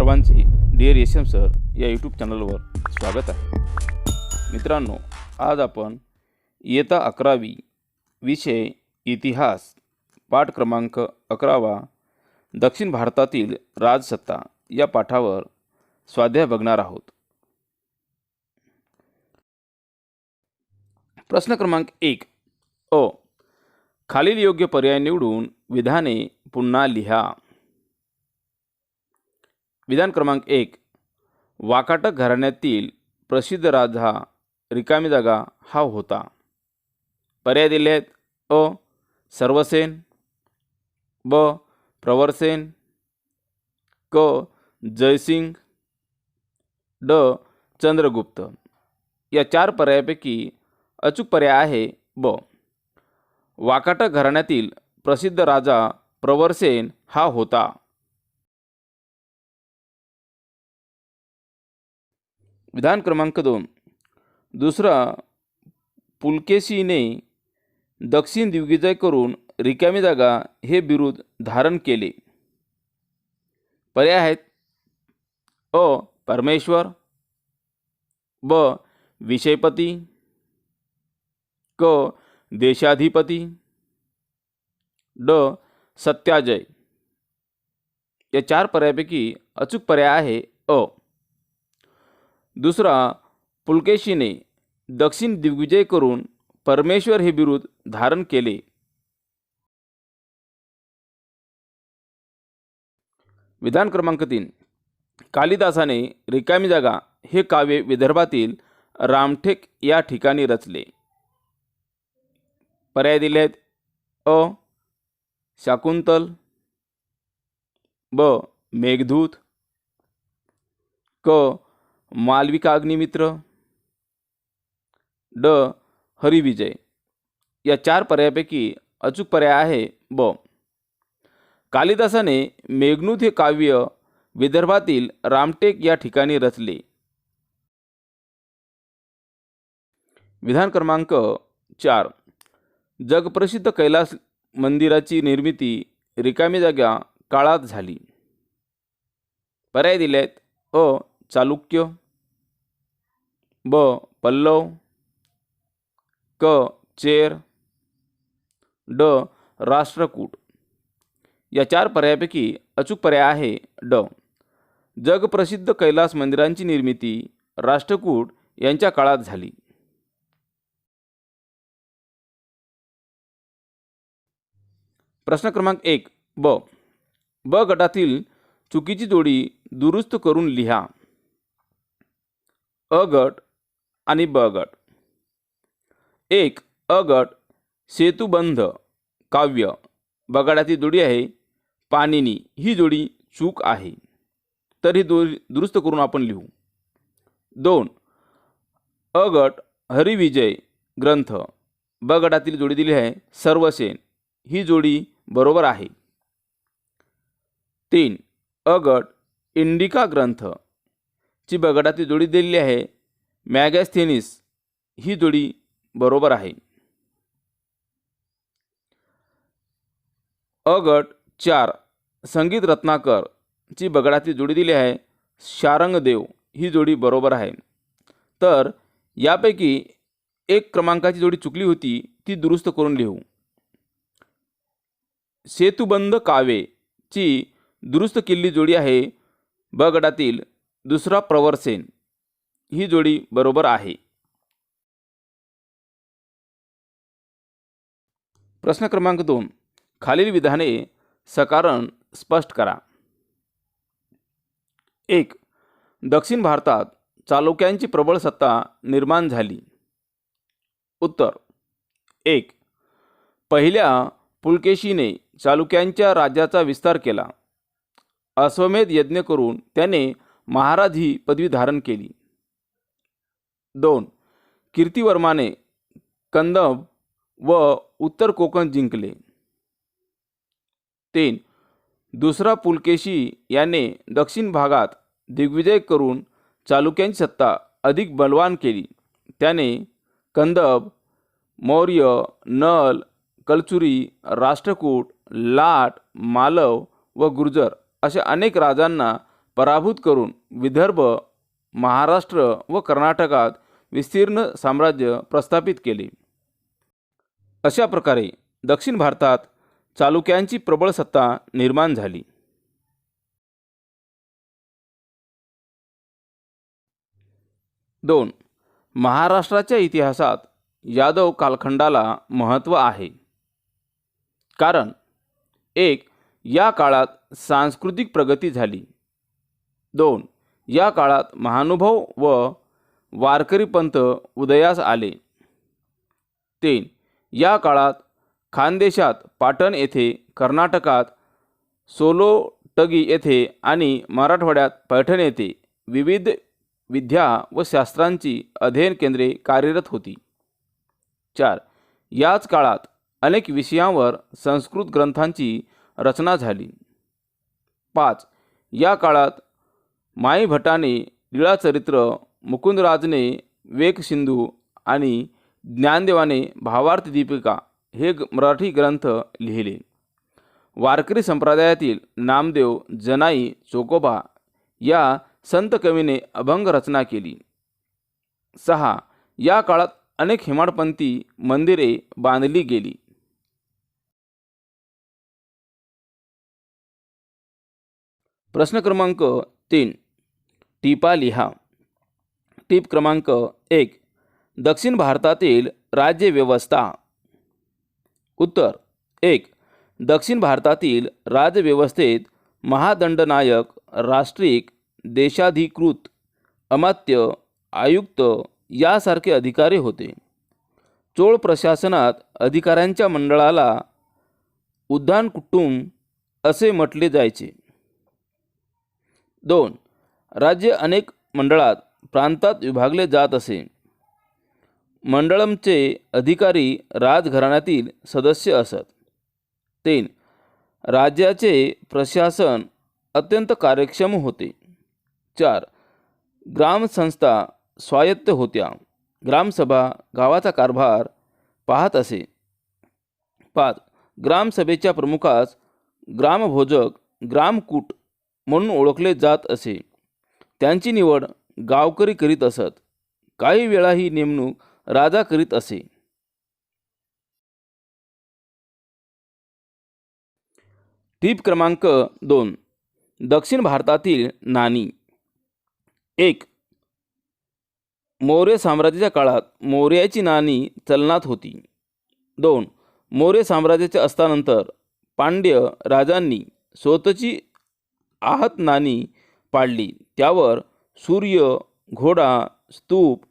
सर्वांचे dear S M sir या YouTube चॅनलवर स्वागत आहे. मित्रांनो आज आपण इयता अकरावी विषय इतिहास पाठ क्रमांक अकरावा दक्षिण भारतातील राजसत्ता या पाठावर स्वाध्याय बघणार आहोत. प्रश्न क्रमांक एक अ खालील योग्य पर्याय निवडून विधाने पुन्हा लिहा. विधान क्रमांक एक. वाकाटक घराण्यातील प्रसिद्ध राजा रिकामी जागा हा होता. पर्याय दिले आहेत. अ. सर्वसेन. ब. प्रवरसेन. क. जयसिंग. ड. चंद्रगुप्त. या चार पर्यायापैकी अचूक पर्याय आहे ब. वाकाटक घराण्यातील प्रसिद्ध राजा प्रवरसेन हा होता. विधान क्रमांक दोन. दुसरा पुलकेशीने दक्षिण दिग्विजय करून रिकामी जागा हे बिरुद धारण केले. पर्याय आहेत. अ. परमेश्वर. ब. विषयपती. क. देशाधिपती. ड. सत्याजय. या चार पर्यायापैकी अचूक पर्याय आहे अ. दुसरा पुलकेशीने दक्षिण दिग्विजय करून परमेश्वर हे बिरुद धारण केले. विधान क्रमांक तीन. कालिदासाने रिकामी जागा हे काव्य विदर्भातील रामठेक या ठिकाणी रचले. पर्याय दिले आहेत अ. शाकुंतल ब. मेघदूत क. मालविका अग्निमित्र ड. हरिविजय. या चार पर्यायापैकी अचूक पर्याय आहे ब. कालिदासाने मेघनूत हे काव्य विदर्भातील रामटेक या ठिकाणी रचले. विधान क्रमांक चार. जगप्रसिद्ध कैलास मंदिराची निर्मिती रिकामी जागा काळात झाली. पर्याय दिले आहेत अ. चालुक्य ब. पल्लव क. चेर ड. राष्ट्रकूट. या चार पर्यायापैकी अचूक पर्याय आहे ड. जगप्रसिद्ध कैलास मंदिरांची निर्मिती राष्ट्रकूट यांच्या काळात झाली. प्रश्न क्रमांक एक. ब. ब गटातील चुकीची जोडी दुरुस्त करून लिहा. अ गट आणि ब गट. एक अ गट सेतुबंध काव्य. बगाडाची जोडी आहे. पाणिनी ही जोडी चूक आहे. तर ही दो दुरुस्त करून आपण लिहू. दोन अ गट हरिविजय ग्रंथ. ब गटातील जोडी दिली आहे. सर्वसेन ही जोडी बरोबर आहे. तीन अ गट इंडिका ग्रंथ. ची बगडातील जोडी दिलेली आहे. मॅगॅस्थेनिस ही जोडी बरोबर आहे. अ गट चार संगीत रत्नाकर ची बगडाची जोडी दिली आहे. शारंगदेव ही जोडी बरोबर आहे. तर यापैकी एक क्रमांकाची जोडी चुकली होती ती दुरुस्त करून लिहू. सेतुबंध कावे ची दुरुस्त केलेली जोडी आहे ब गटातील दुसरा प्रवरसेन ही जोडी बरोबर आहे. प्रश्न क्रमांक दोन. खालील विधाने सकारण स्पष्ट करा. एक. दक्षिण भारतात चालुक्यांची प्रबळ सत्ता निर्माण झाली. उत्तर. एक. पहिल्या पुलकेशीने चालुक्यांच्या राज्याचा विस्तार केला. अश्वमेध यज्ञ करून त्याने महाराज ही पदवी धारण केली. दोन. कीर्तिवर्माने कंदब व उत्तर कोकण जिंकले. तीन. दुसरा पुलकेशी याने दक्षिण भागात दिग्विजय करून चालुक्यांची सत्ता अधिक बलवान केली. त्याने कंदब मौर्य नल कलचुरी राष्ट्रकूट लाट मालव व गुर्जर अशा अनेक राजांना पराभूत करून विदर्भ महाराष्ट्र व कर्नाटकात विस्तीर्ण साम्राज्य प्रस्थापित केले. अशा प्रकारे दक्षिण भारतात चालुक्यांची प्रबळ सत्ता निर्माण झाली. दोन महाराष्ट्राच्या इतिहासात यादव कालखंडाला महत्त्व आहे. कारण एक या काळात सांस्कृतिक प्रगती झाली. दोन या काळात महानुभाव व वारकरी पंथ उदयास आले. तीन या काळात खानदेशात पाटण येथे कर्नाटकात सोलोटगी येथे आणि मराठवाड्यात पैठण येथे विविध विद्या व शास्त्रांची अध्ययन केंद्रे कार्यरत होती. चार याच काळात अनेक विषयांवर संस्कृत ग्रंथांची रचना झाली. पाच या काळात माई भटाने लीळाचरित्र मुकुंदराजने वेक सिंधू आणि ज्ञानदेवाने भावार्थ दीपिका हे मराठी ग्रंथ लिहिले. वारकरी संप्रदायातील नामदेव जनाई चोकोबा या संत कवीने अभंग रचना केली. सहा या काळात अनेक हेमाडपंथी मंदिरे बांधली गेली. प्रश्न क्रमांक तीन. टिपा लिहा. टीप क्रमांक एक. दक्षिण भारतातील राज्यव्यवस्था उत्तर. एक. दक्षिण भारतातील राज्यव्यवस्थेत महादंडनायक राष्ट्रिक देशाधिकृत अमात्य आयुक्त यासारखे अधिकारी होते. चोळ प्रशासनात अधिकाऱ्यांच्या मंडळाला उद्धान कुटुंब असे म्हटले जायचे. दोन राज्य अनेक मंडळात प्रांतात विभागले जात असे. मंडळमचे अधिकारी राजघराण्यातील सदस्य असत. तीन राज्याचे प्रशासन अत्यंत कार्यक्षम होते. चार ग्रामसंस्था स्वायत्त होत्या. ग्रामसभा गावाचा कारभार पाहत असे. पाच ग्रामसभेच्या प्रमुखास ग्रामभोजक ग्रामकूट म्हणून ओळखले जात असे. त्यांची निवड गावकरी करीत असत. काही वेळा ही नेमणूक राजा करीत असे. टीप क्रमांक दोन. दक्षिण भारतातील नाणी. एक. मौर्य साम्राज्याच्या काळात मौर्याची नाणी चलनात होती. दोन. मौर्य साम्राज्याच्या असतानंतर पांड्य राजांनी स्वतःची आहत नाणी पाडली. त्यावर सूर्य घोडा स्तूप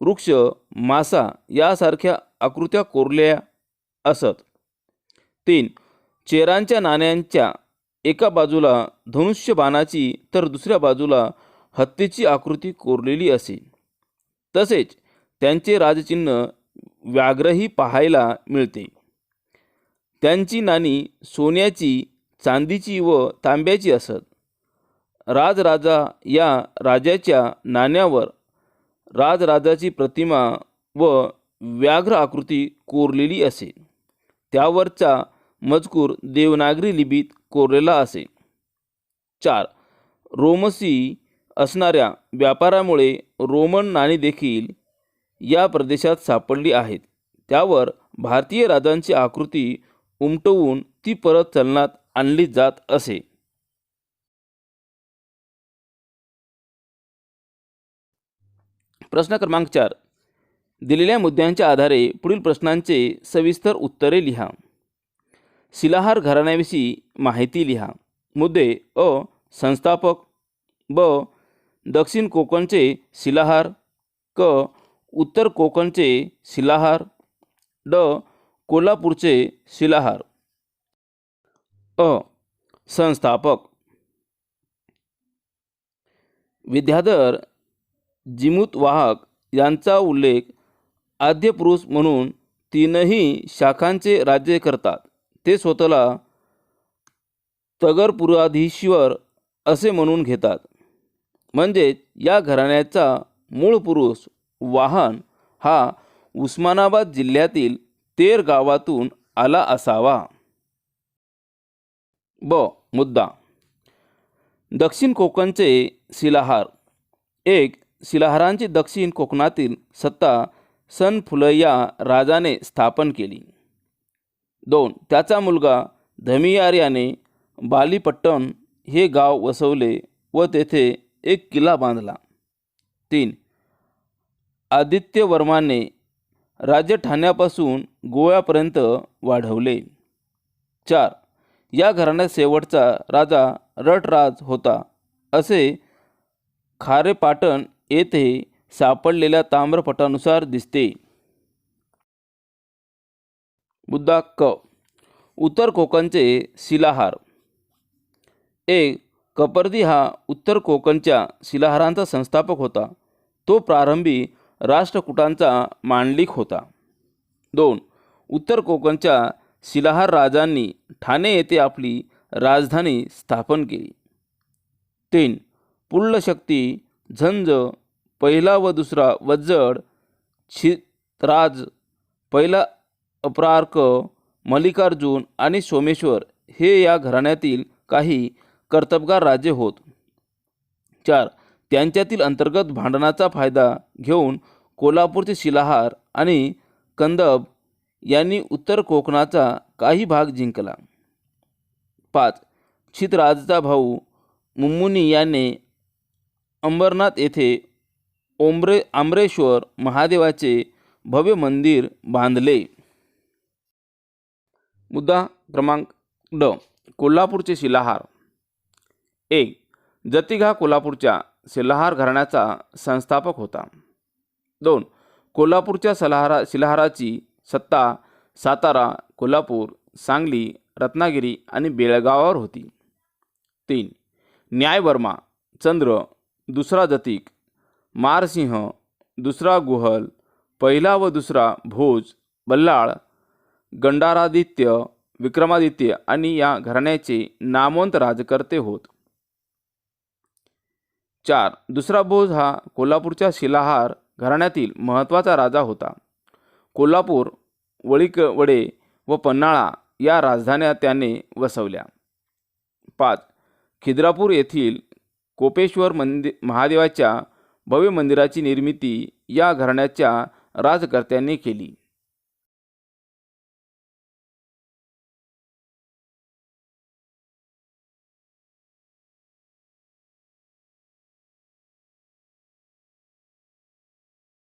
वृक्ष मासा यासारख्या आकृत्या कोरल्या असत. तीन चेरांच्या नाण्यांच्या एका बाजूला धनुष्य बाणाची तर दुसऱ्या बाजूला हत्तीची आकृती कोरलेली असे. तसेच त्यांचे राजचिन्ह व्याघ्रही पाहायला मिळते. त्यांची नाणी सोन्याची चांदीची व तांब्याची असत. राजराजा या राजाच्या नाण्यावर राजराजाची प्रतिमा व व्याघ्र आकृती कोरलेली असे. त्यावरचा मजकूर देवनागरी लिपीत कोरलेला असे. चार. रोमसी असणाऱ्या व्यापारामुळे रोमन नाणी देखील या प्रदेशात सापडली आहेत. त्यावर भारतीय राजांची आकृती उमटवून ती परत चलनात आणली जात असे. प्रश्न क्रमांक चार. दिलेल्या मुद्द्यांच्या आधारे पुढील प्रश्नांचे सविस्तर उत्तरे लिहा. शिलाहार घराण्याविषयी माहिती लिहा. मुद्दे अ. संस्थापक ब. दक्षिण कोकणचे शिलाहार क. उत्तर कोकणचे शिलाहार ड. कोल्हापूरचे शिलाहार. अ. संस्थापक. विद्याधर जिमूत वाहक यांचा उल्लेख आद्यपुरुष म्हणून तीनही शाखांचे राज्य करतात. ते स्वतःला तगरपुराधीश्वर असे म्हणून घेतात. म्हणजेच या घराण्याचा मूळ पुरुष वाहन हा उस्मानाबाद जिल्ह्यातील तेर गावातून आला असावा. ब. मुद्दा. दक्षिण कोकणचे शिलाहार. एक शिलाहारांची दक्षिण कोकणातील सत्ता सन फुलैया राजाने स्थापन केली. दोन त्याचा मुलगा धमियार याने बालीपट्टण हे गाव वसवले व तेथे एक किल्ला बांधला. तीन आदित्यवर्माने राज्य ठाण्यापासून गोव्यापर्यंत वाढवले. चार या घराण्यात शेवटचा राजा रटराज होता असे खारेपाटण येथे सापडलेल्या ताम्रपटानुसार दिसते. बुद्धा क उत्तर कोकणचे शिलाहार. एक कपर्दी हा उत्तर कोकणच्या शिलाहारांचा संस्थापक होता. तो प्रारंभी राष्ट्रकूटांचा मांडलिक होता. दोन. उत्तर कोकणच्या शिलाहार राजांनी ठाणे येथे आपली राजधानी स्थापन केली. तीन. पुल्लशक्ती झंज पहिला व दुसरा वज्जड छित्राज पहिला अप्रार्क मल्लिकार्जुन आणि सोमेश्वर हे या घराण्यातील काही कर्तबगार राजे होत. चार. त्यांच्यातील अंतर्गत भांडणाचा फायदा घेऊन कोल्हापूरचे शिलाहार आणि कंदब यांनी उत्तर कोकणाचा काही भाग जिंकला. पाच. छितराजचा भाऊ मुम्मुनी याने अंबरनाथ येथे ओंब्रे आंबरेश्वर महादेवाचे भव्य मंदिर बांधले. मुद्दा क्रमांक ड. कोल्हापूरचे शिलाहार. एक जतिघा कोल्हापूरच्या शिलाहार घराण्याचा संस्थापक होता. दोन. कोल्हापूरच्या सलाहारा शिलाहाराची सत्ता सातारा कोल्हापूर सांगली रत्नागिरी आणि बेळगावावर होती. तीन. न्यायवर्मा चंद्र दुसरा जतिक मारसिंह दुसरा गुहल पहिला व दुसरा भोज बल्लाळ गंडारादित्य विक्रमादित्य आणि या घराण्याचे नामवंत राजकर्ते होत. चार. दुसरा भोज हा कोल्हापूरच्या शिलाहार घराण्यातील महत्त्वाचा राजा होता. कोल्हापूर वळीकवडे व पन्हाळा या राजधान्या त्याने वसवल्या. पाच. खिद्रापूर येथील कोपेश्वर मंदि महादेवाच्या भव्य मंदिराची निर्मिती या घराण्याच्या राजकर्त्यांनी केली.